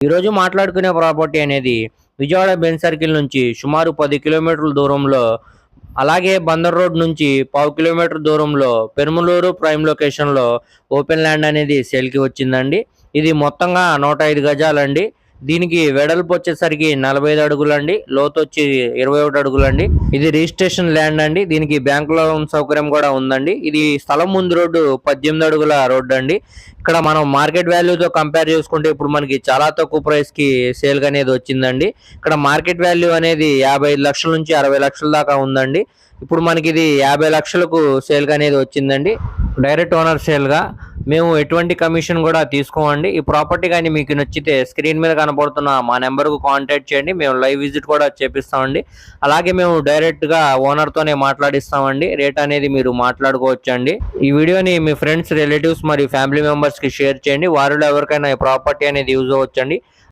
ఈరోజు మాట్లాడుకునే ప్రాపర్టీ అనేది విజయవాడ బెన్ సర్కిల్ నుంచి సుమారు పది కిలోమీటర్ల దూరంలో అలాగే బందర్ రోడ్ నుంచి పావు కిలోమీటర్ దూరంలో పెరుమలూరు ప్రైమ్ లొకేషన్లో ఓపెన్ ల్యాండ్ అనేది సేల్కి వచ్చిందండి. ఇది మొత్తంగా నూట ఐదు గజాలండి. దీనికి వెడల్పు వచ్చేసరికి నలభై ఐదు అడుగులండి. లోతు వచ్చి ఇరవై ఒకటి అడుగులండి. ఇది రిజిస్ట్రేషన్ ల్యాండ్ అండి. దీనికి బ్యాంక్ లోన్ సౌకర్యం కూడా ఉందండి. ఇది స్థలం ముందు రోడ్డు పద్దెనిమిది అడుగుల రోడ్డు అండి. ఇక్కడ మనం మార్కెట్ వాల్యూతో కంపేర్ చేసుకుంటే ఇప్పుడు మనకి చాలా తక్కువ ప్రైస్కి సేల్ అనేది వచ్చిందండి. ఇక్కడ మార్కెట్ వాల్యూ అనేది యాభై ఐదు లక్షల నుంచి అరవై లక్షల దాకా ఉందండి. ఇప్పుడు మనకి ఇది యాభై లక్షలకు సేల్గా అనేది వచ్చిందండి. డైరెక్ట్ ఓనర్ సేల్గా. మేము ఎటువంటి కమిషన్ కూడా తీసుకోమండి. ఈ ప్రాపర్టీ కానీ మీకు నచ్చితే స్క్రీన్ మీద కనబడుతున్న మా నెంబర్కు కాంటాక్ట్ చేయండి. మేము లైవ్ విజిట్ కూడా చేపిస్తామండి. అలాగే మేము డైరెక్ట్గా ఓనర్తోనే మాట్లాడిస్తామండి. రేట్ అనేది మీరు మాట్లాడుకోవచ్చు అండి ఈ వీడియోని మీ ఫ్రెండ్స్ రిలేటివ్స్ మరియు ఫ్యామిలీ మెంబర్స్కి షేర్ చేయండి. వారిలో ఎవరికైనా ఈ ప్రాపర్టీ అనేది యూజ్ అవ్వచ్చండి.